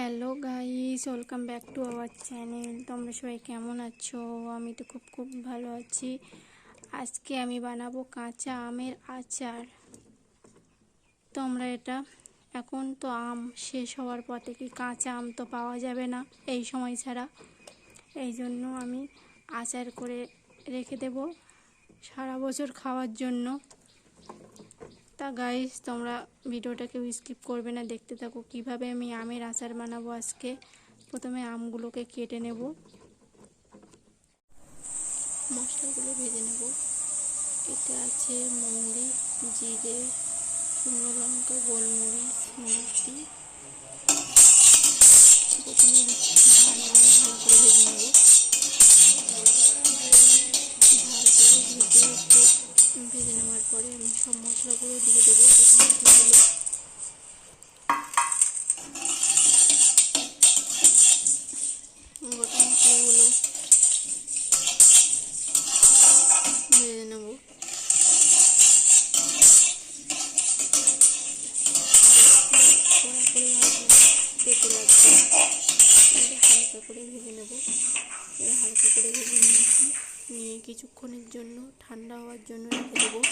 Hello guys welcome back to our channel তোমরা সবাই কেমন আছো? আমি তো খুব খুব ভালো আছি। আজকে আমি বানাবো কাঁচা আমের আচার। তোমরা এটা, এখন তো আম শেষ হওয়ার পথে কি কাঁচা আম তো পাওয়া যাবে না এই সময় ছাড়া। এই জন্য আমি আচার করে রেখে দেব। সারা বছর খাওয়ার জন্য। তা গাইস তোমরা ভিডিওটা কেউ স্কিপ করবে না। দেখতে থাকো কীভাবে আমি আমের আচার বানাবো আজকে। প্রথমে আমগুলোকে কেটে নেব। মশলাগুলো ভেজে নেব। এতে আছে মৌরি, জিরে, শুকনো লঙ্কা, গোলমরিচ মিষ্টি প্রথমে ভালো করে ভেজে নেব। ভেজে নেওয়ার পরে আমি সব মশলাগুলো দিয়ে দেবো। ভেজে লাগবে। হালকা হালকা করে ভেজে নিয়েছি। নিয়ে কিছুক্ষণের জন্য ঠান্ডা হওয়ার জন্য রেখে দেবো।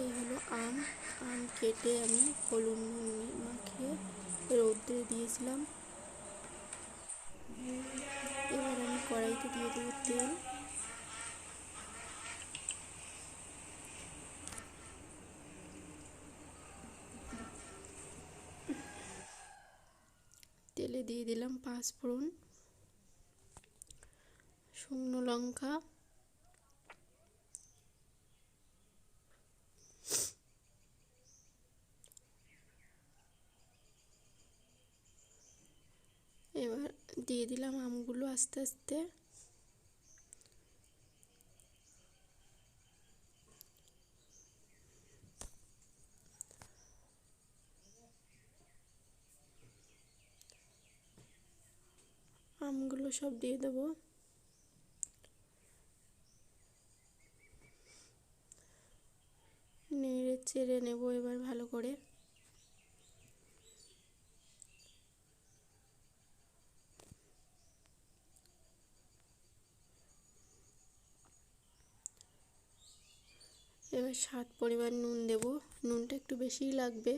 এই হলো আম। আম কেটে আমি হলুদ নুন মাখিয়ে রৌদ্রে দিয়েছিলাম। এবার আমি কড়াইতে দিয়ে দেবো তেল। তেলে দিয়ে দিলাম পাঁচ ফোড়ন শুকনো লঙ্কা। এবার দিয়ে দিলাম আমগুলো আস্তে আস্তে। আমগুলো সব দিয়ে দেবো। চেড়ে নেব এবার ভালো করে। এবার স্বাদ পরিমাণ নুন দেব। নুনটা একটু বেশিই লাগবে।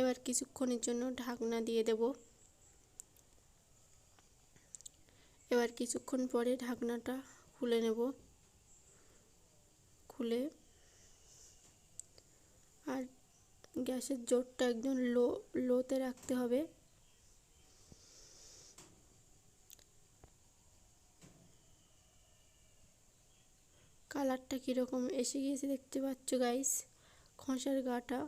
এবার কিছুক্ষণের জন্য ঢাকনা দিয়ে দেব। এবার কিছুক্ষণ পরে ঢাকনাটা খুলে নেব। খুলে আর গ্যাসের জোরটা একদম লো, লোতে রাখতে হবে। কালারটা কীরকম এসে গিয়েছে দেখতে পাচ্ছ গাইস খসার গাটা।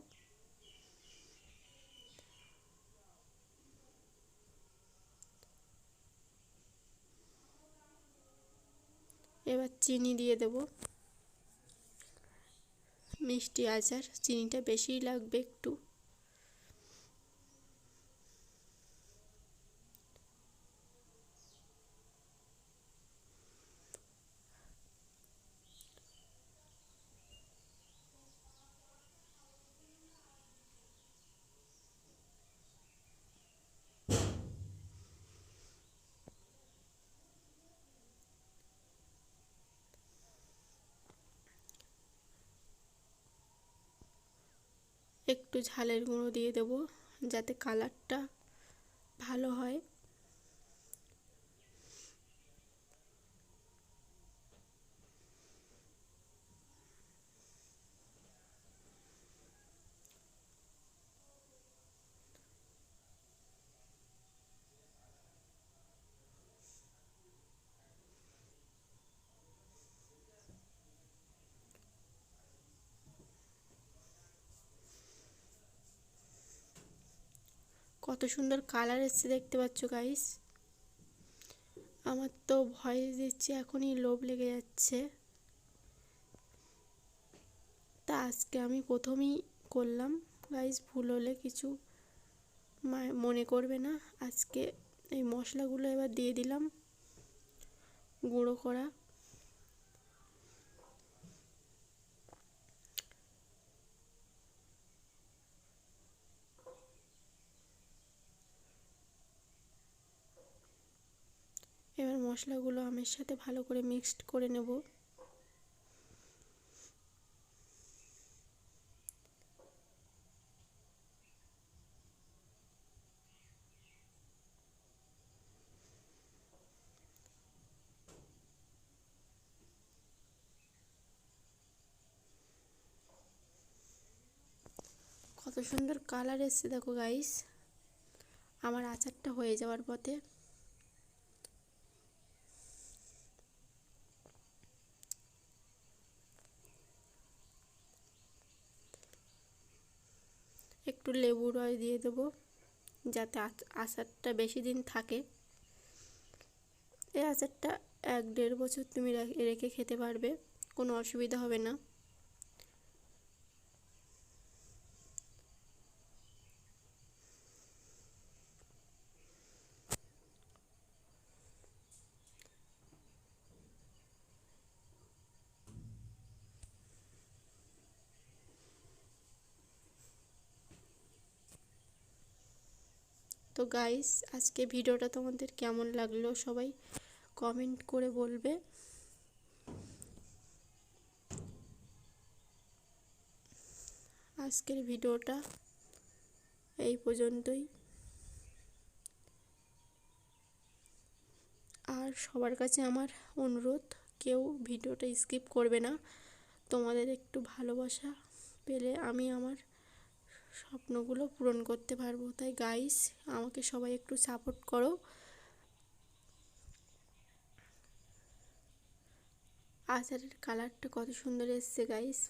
এবার চিনি দিয়ে দেব। মিষ্টি আচার চিনিটা বেশিই লাগবে একটু। একটু ঝালের গুঁড়ো দিয়ে দেবো যাতে কালারটা ভালো হয়। কত সুন্দর কালার এসছে দেখতে পাচ্ছ গাইস আমার তো ভয় দিচ্ছে, এখনই লোভ লেগে যাচ্ছে। তা আজকে আমি প্রথমেই করলাম গাইস ভুল হলে কিছু মনে করবে না। আজকে এই মশলাগুলো এবার দিয়ে দিলাম, গুঁড়ো করা। এবার মশলাগুলো আমের সাথে ভালো করে মিক্সড করে নেব। কত সুন্দর কালার এসছে দেখো গাইস আমার আচারটা হয়ে যাওয়ার পথে একটু লেবু রস দিয়ে দেবো, যাতে আচ- আচারটা বেশি দিন থাকে। এই আচারটা এক দেড় বছর তুমি রেখে খেতে পারবে, কোনো অসুবিধা হবে না। তো গাইস আজকে ভিডিওটা তোমাদের কেমন লাগল সবাই কমেন্ট করে বলবে। আজকের ভিডিওটা এই পর্যন্তই। আর সবার কাছে আমার অনুরোধ, কেউ ভিডিওটা স্কিপ করবে না। তোমাদের একটু ভালোবাসা পেলে আমি আমার স্বপ্নগুলো পূরণ করতে পারব। তাই গাইস আমাকে সবাই একটু সাপোর্ট করো। আচারের কালারটা কত সুন্দর এসছে গাইস